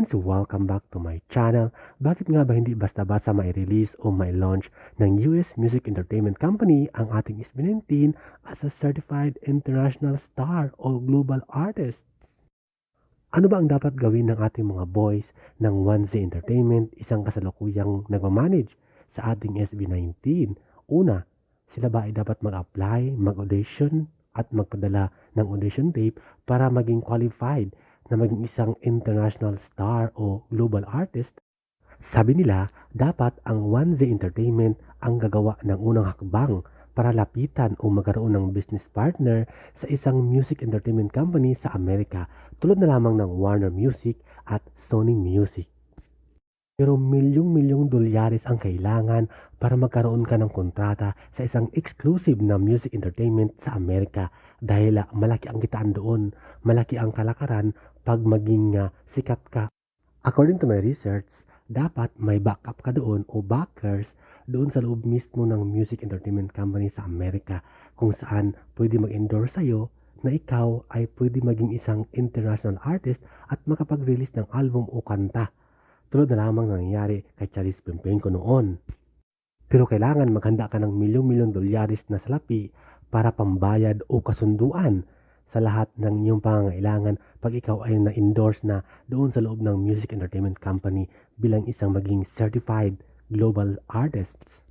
friends, welcome back to my channel. Bakit nga ba hindi basta-basta mai-release o mai-launch ng US Music Entertainment Company ang ating SB19 as a certified international star o global artist? Ano ba ang dapat gawin ng ating mga boys ng 1Z Entertainment, isang kasalukuyang nagmamanage sa ating SB19? Una, sila ba ay dapat mag-apply, mag-audition, at magpadala ng audition tape para maging qualified na maging isang international star o global artist, sabi nila dapat ang 1Z Entertainment ang gagawa ng unang hakbang para lapitan o magkaroon ng business partner sa isang music entertainment company sa Amerika tulad na lamang ng Warner Music at Sony Music. Pero milyong-milyong dolyares ang kailangan para magkaroon ka ng kontrata sa isang exclusive na music entertainment sa Amerika. Dahil malaki ang kitaan doon, malaki ang kalakaran pag maging uh, sikat ka. According to my research, dapat may backup ka doon o backers doon sa loob mismo ng music entertainment company sa Amerika kung saan pwede mag-endorse sa'yo na ikaw ay pwede maging isang international artist at makapag-release ng album o kanta tulad na lamang nangyayari kay Charis Pimpenko noon. Pero kailangan maghanda ka ng milyong-milyong dolyaris na salapi para pambayad o kasunduan sa lahat ng iyong pangangailangan pag ikaw ay na-endorse na doon sa loob ng music entertainment company bilang isang maging certified global artists.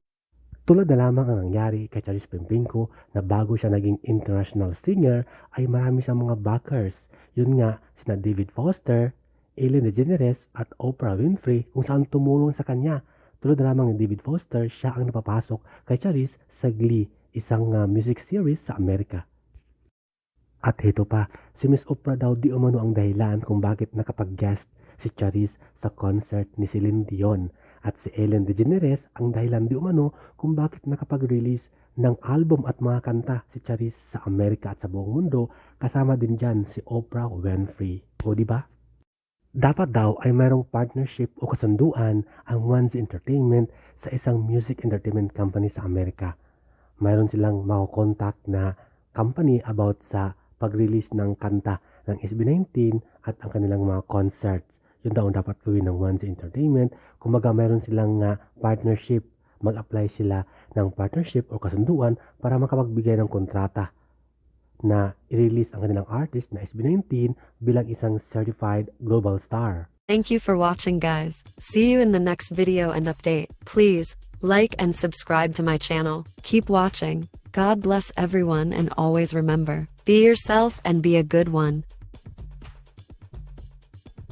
Tulad na lamang ang nangyari kay Charis Pimpinko na bago siya naging international singer ay marami siyang mga backers. Yun nga, sina David Foster, Ellen DeGeneres at Oprah Winfrey kung saan tumulong sa kanya. Tulad lamang ni David Foster, siya ang napapasok kay Charis sa Glee, isang uh, music series sa Amerika. At ito pa, si Miss Oprah daw di umano ang dahilan kung bakit nakapag-guest si Charis sa concert ni Celine Dion at si Ellen DeGeneres ang dahilan di umano kung bakit nakapag-release ng album at mga kanta si Charis sa Amerika at sa buong mundo kasama din dyan si Oprah Winfrey. O di ba? Dapat daw ay mayroong partnership o kasunduan ang One's Entertainment sa isang music entertainment company sa Amerika. Mayroon silang makokontakt na company about sa pag-release ng kanta ng SB19 at ang kanilang mga concerts. Yun daw ang dapat gawin ng One's Entertainment. Kumaga mayroon silang uh, partnership, mag-apply sila ng partnership o kasunduan para makapagbigay ng kontrata na i-release ang kanilang artist na SB19 bilang isang certified global star. Thank you for watching guys. See you in the next video and update. Please, like and subscribe to my channel. Keep watching. God bless everyone and always remember, be yourself and be a good one.